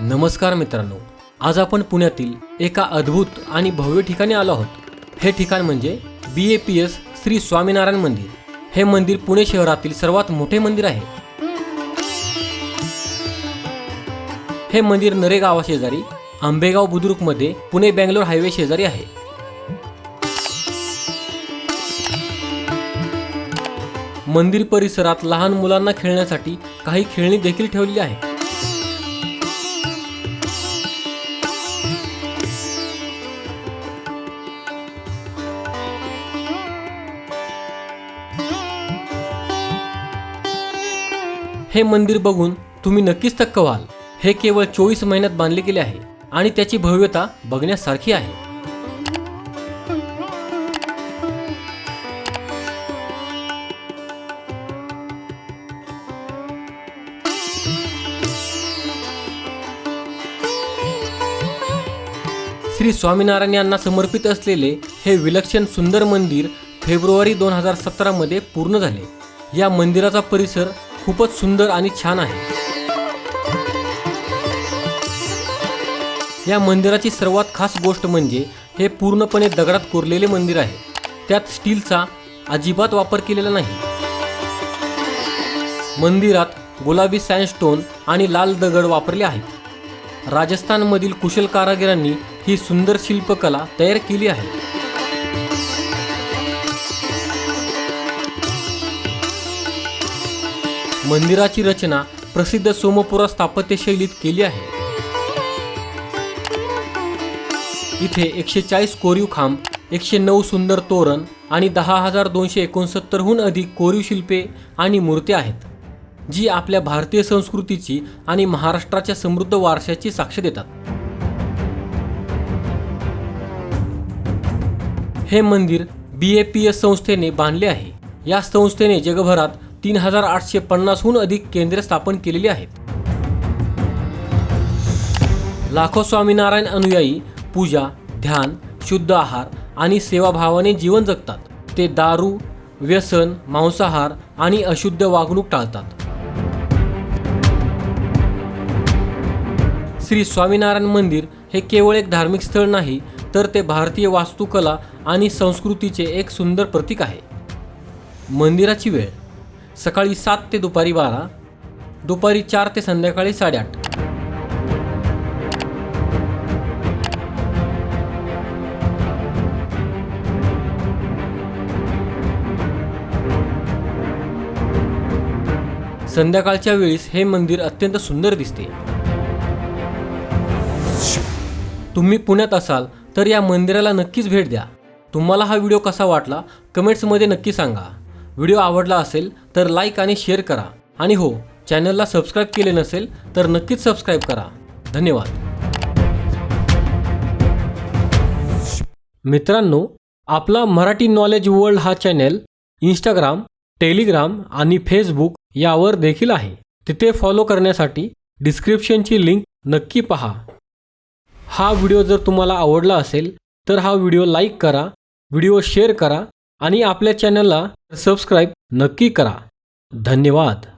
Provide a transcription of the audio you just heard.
नमस्कार मित्रांनो आज आपण पुण्यातील एका अद्भुत आणि भव्य ठिकाणी आलो आहोत. हे ठिकाण म्हणजे B A P S Shri Swaminarayan मंदिर. हे मंदिर पुणे शहरातील सर्वात मोठे मंदिर आहे. हे मंदिर नरे गावाशेजारी आंबेगाव बुद्रुकमध्ये पुणे बँगलोर हायवे शेजारी आहे. मंदिर परिसरात लहान मुलांना खेळण्यासाठी काही खेळणी देखील ठेवली आहेत. हे मंदिर बघून तुम्ही नक्कीच थक्क व्हाल. हे केवळ चोवीस महिन्यात बांधले गेले आहे आणि त्याची भव्यता बघण्यासारखी आहे. श्री स्वामीनारायण यांना समर्पित असलेले हे विलक्षण सुंदर मंदिर फेब्रुवारी दोन हजार सतरामध्ये पूर्ण झाले. या मंदिराचा परिसर खूपच सुंदर आणि छान आहे. या मंदिराची सर्वात खास गोष्ट म्हणजे हे पूर्णपणे दगडात कोरलेले मंदिर आहे. त्यात स्टीलचा अजिबात वापर केलेला नाही. मंदिरात गुलाबी सँडस्टोन आणि लाल दगड वापरले आहेत. राजस्थानमधील कुशल कारागिरांनी ही सुंदर शिल्पकला तयार केली आहे. मंदिराची रचना प्रसिद्ध सोमपुरा स्थापत्यशैलीत केली आहे. इथे एकशे चाळीस कोरीव खांब एकशे नऊ सुंदर तोरण आणि दहा हजार दोनशे एकोणसत्तरहून अधिक कोरीव शिल्पे आणि मूर्त्या आहेत जी आपल्या भारतीय संस्कृतीची आणि महाराष्ट्राच्या समृद्ध वारशाची साक्ष देतात. हे मंदिर बी ए पी एस संस्थेने बांधले आहे. या संस्थेने जगभरात तीन हजार आठशे पन्नासहून अधिक केंद्रे स्थापन केलेली आहेत. लाखो स्वामीनारायण अनुयायी पूजा ध्यान शुद्ध आहार आणि सेवाभावाने जीवन जगतात. ते दारू व्यसन मांसाहार आणि अशुद्ध वागणूक टाळतात. श्री स्वामीनारायण मंदिर हे केवळ एक धार्मिक स्थळ नाही तर ते भारतीय वास्तुकला आणि संस्कृतीचे एक सुंदर प्रतीक आहे. मंदिराची वेळ सकाळी सात ते दुपारी बारा दुपारी चार ते संध्याकाळी साडेआठ. संध्याकाळच्या वेळेस हे मंदिर अत्यंत सुंदर दिसते. तुम्ही पुण्यात असाल तर या मंदिराला नक्कीच भेट द्या. तुम्हाला हा व्हिडिओ कसा वाटला कमेंट्समध्ये नक्की सांगा. व्हिडिओ आवडला असेल तर लाईक आणि शेअर करा. आणि हो चॅनलला सबस्क्राईब केले नसेल तर नक्कीच सबस्क्राईब करा. धन्यवाद. मित्रांनो आपला मराठी नॉलेज वर्ल्ड हा चॅनेल इंस्टाग्राम टेलिग्राम आणि फेसबुक यावर देखील आहे. तिथे फॉलो करण्यासाठी डिस्क्रिप्शनची लिंक नक्की पहा. हा व्हिडिओ जर तुम्हाला आवडला असेल तर हा व्हिडिओ लाईक करा व्हिडिओ शेअर करा आणि आपल्या चॅनलला सबस्क्राईब नक्की करा. धन्यवाद.